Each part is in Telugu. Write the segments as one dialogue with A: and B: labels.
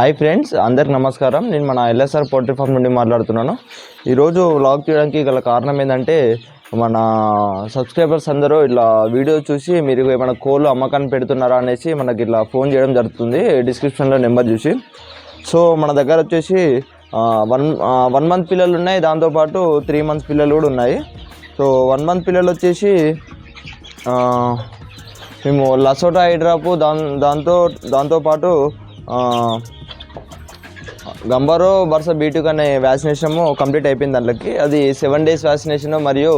A: హాయ్ ఫ్రెండ్స్ అందరికి నమస్కారం. నేను మన ఎల్ఎస్ఆర్ పోల్ట్రీ ఫామ్ నుండి మాట్లాడుతున్నాను. ఈరోజు వ్లాగ్ చేయడానికి గల కారణం ఏంటంటే మన సబ్స్క్రైబర్స్ అందరూ ఇట్లా వీడియో చూసి మీరు ఏమైనా కోళ్ళు అమ్మకాన్ని పెడుతున్నారా అనేసి మనకి ఇట్లా ఫోన్ చేయడం జరుగుతుంది. డిస్క్రిప్షన్లో నెంబర్ చూసి. సో మన దగ్గర వచ్చేసి వన్ వన్ మంత్ పిల్లలు ఉన్నాయి. దాంతోపాటు త్రీ మంత్స్ పిల్లలు కూడా ఉన్నాయి. సో వన్ మంత్ పిల్లలు వచ్చేసి మేము లసోటా హైడ్రాపు దాన్ దాంతో దాంతోపాటు గంబారో బర్స బీటుక్ అనే వ్యాక్సినేషన్ కంప్లీట్ అయిపోయింది దాంట్లోకి. అది సెవెన్ డేస్ వ్యాక్సినేషన్ మరియు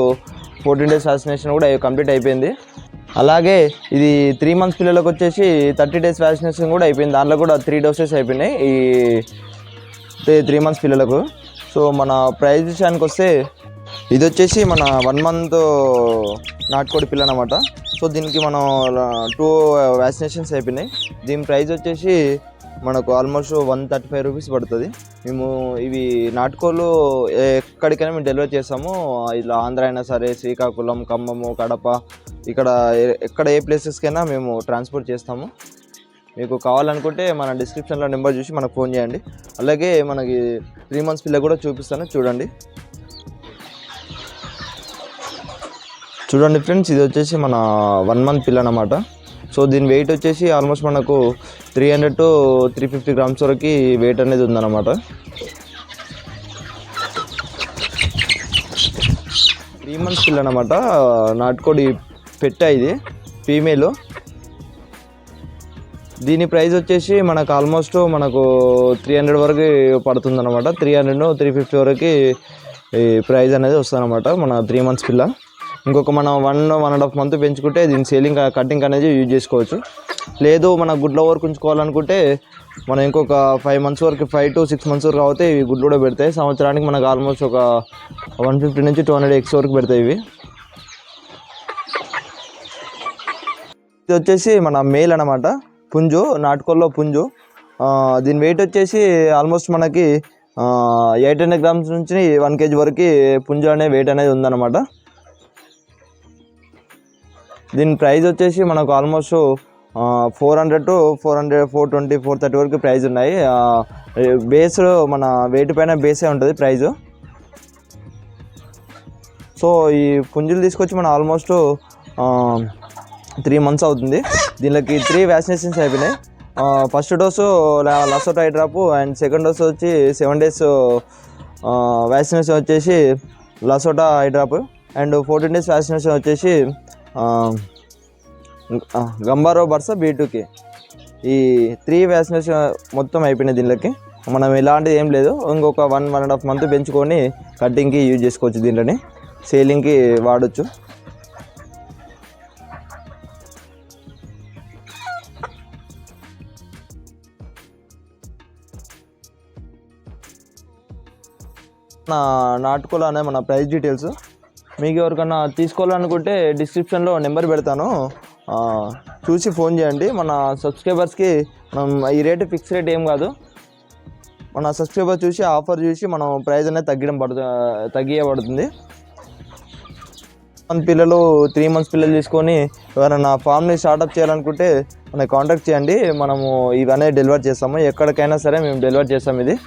A: ఫోర్టీన్ డేస్ వ్యాక్సినేషన్ కూడా కంప్లీట్ అయిపోయింది. అలాగే ఇది త్రీ మంత్స్ పిల్లలకు వచ్చేసి థర్టీ డేస్ వ్యాక్సినేషన్ కూడా అయిపోయింది. దాంట్లో కూడా త్రీ డోసెస్ అయిపోయినాయి ఈ త్రీ మంత్స్ పిల్లలకు. సో మన ప్రైజ్ విషయానికి వస్తే ఇది వచ్చేసి మన వన్ మంత్ నాటుకోడి పిల్ల అనమాట సో దీనికి మనం టూ వ్యాక్సినేషన్స్ అయిపోయినాయి. దీని ప్రైస్ వచ్చేసి మనకు almost one thirty five rupees పడుతుంది. మేము ఇవి నాటుకోళ్ళు ఎక్కడికైనా మేము డెలివరీ చేస్తాము. ఇలా ఆంధ్ర అయినా సరే శ్రీకాకుళం ఖమ్మము కడప ఇక్కడ ఎక్కడ ఏ ప్లేసెస్కైనా మేము ట్రాన్స్పోర్ట్ చేస్తాము. మీకు కావాలనుకుంటే మన డిస్క్రిప్షన్లో నెంబర్ చూసి మనకు ఫోన్ చేయండి. అలాగే మనకి త్రీ మంత్స్ పిల్ల కూడా చూపిస్తాను. చూడండి. చూడండి ఫ్రెండ్స్ ఇది వచ్చేసి మన వన్ మంత్ పిల్ల అనమాట సో దీని వెయిట్ వచ్చేసి ఆల్మోస్ట్ మనకు three hundred to three fifty grams వరకు వెయిట్ అనేది ఉందన్నమాట. త్రీ మంత్స్ పిల్ల అనమాట నాటుకోడి పెట్ట ఇది ఫీమేల్ దీని ప్రైస్ వచ్చేసి మనకు ఆల్మోస్ట్ మనకు త్రీ హండ్రెడ్ వరకు పడుతుంది అనమాట త్రీ హండ్రెడ్ త్రీ ఫిఫ్టీ వరకు ఈ ప్రైస్ అనేది వస్తుంది అనమాట మన త్రీ మంత్స్ పిల్ల. ఇంకొక మనం one one and half month పెంచుకుంటే దీని సేలింగ్ కటింగ్ అనేది యూజ్ చేసుకోవచ్చు. లేదు మన గుడ్ల వరకు ఉంచుకోవాలనుకుంటే మనం ఇంకొక ఫైవ్ మంత్స్ వరకు ఫైవ్ టు సిక్స్ మంత్స్ వరకు అవుతే ఇవి గుడ్లు కూడా పెడతాయి. సంవత్సరానికి మనకు ఆల్మోస్ట్ ఒక వన్ ఫిఫ్టీ నుంచి టూ హండ్రెడ్ ఎక్స్ వరకు పెడతాయి ఇవి. ఇది వచ్చేసి మన మేల్ అనమాట పుంజు నాటుకోల్లో పుంజు. దీని వెయిట్ వచ్చేసి ఆల్మోస్ట్ మనకి ఎయిట్ హండ్రెడ్ గ్రామ్స్ నుంచి వన్ కేజీ వరకు పుంజు అనే వెయిట్ అనేది ఉందన్నమాట. దీని ప్రైస్ వచ్చేసి మనకు almost four hundred to four hundred four twenty four thirty వరకు ప్రైస్ ఉన్నాయి. బేస్ మన వెయిట్ పైన బేసే ఉంటుంది ప్రైజు సో ఈ పుంజులు తీసుకొచ్చి మనం ఆల్మోస్ట్ త్రీ మంత్స్ అవుతుంది. దీనికి త్రీ వ్యాక్సినేషన్స్ అయిపోయినాయి. First dose LaSota eye drop and second dose వచ్చి సెవెన్ డేస్ వ్యాక్సినేషన్ వచ్చేసి LaSota eye drop and fourteen days vaccination వచ్చేసి గంబారో బర్స బీటుకి ఈ త్రీ వ్యాక్సినేషన్ మొత్తం అయిపోయినాయి దీనిలోకి. మనం ఎలాంటిది ఏం లేదు. ఇంకొక one one and half month పెంచుకొని కటింగ్కి యూజ్ చేసుకోవచ్చు దీంట్లోని. సేలింగ్కి వాడచ్చు. నా నాటుకోలు అనే మన ప్రైస్ డీటెయిల్స్ మీకు ఎవరికన్నా తీసుకోవాలనుకుంటే డిస్క్రిప్షన్లో నెంబర్ పెడతాను. చూసి ఫోన్ చేయండి. మన సబ్స్క్రైబర్స్కి మనం ఈ రేటు ఫిక్స్ రేట్ ఏం కాదు. మన సబ్స్క్రైబర్ చూసి ఆఫర్ చూసి మనం ప్రైస్ అనేది తగ్గడం పడుతు తగ్గియబడుతుంది. మన పిల్లలు త్రీ మంత్స్ పిల్లలు తీసుకొని ఎవరైనా ఫామ్ని స్టార్ట్అప్ చేయాలనుకుంటే మనకి కాంటాక్ట్ చేయండి. మనము ఇవన్నీ డెలివర్ చేస్తాము. ఎక్కడికైనా సరే మేము డెలివర్ చేస్తాం ఇది.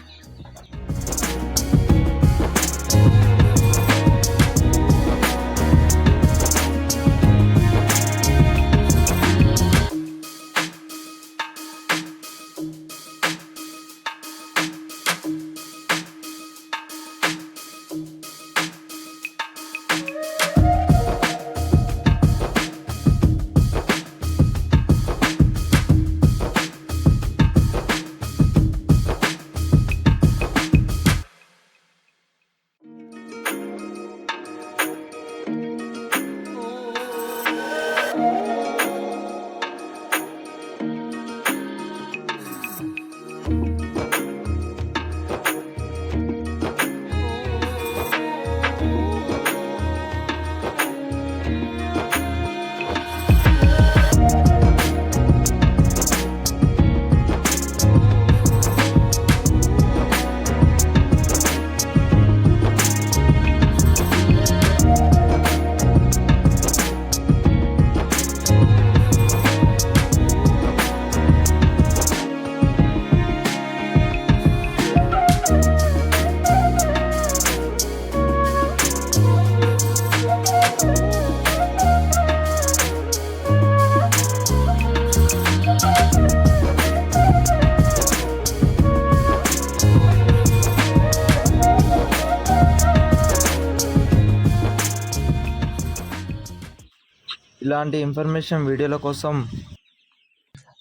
A: ఇలాంటి ఇన్ఫర్మేషన్ వీడియోల కోసం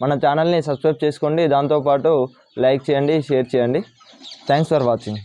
A: మన ఛానల్ని సబ్స్క్రైబ్ చేసుకోండి. దాంతోపాటు లైక్ చేయండి షేర్ చేయండి. Thanks for watching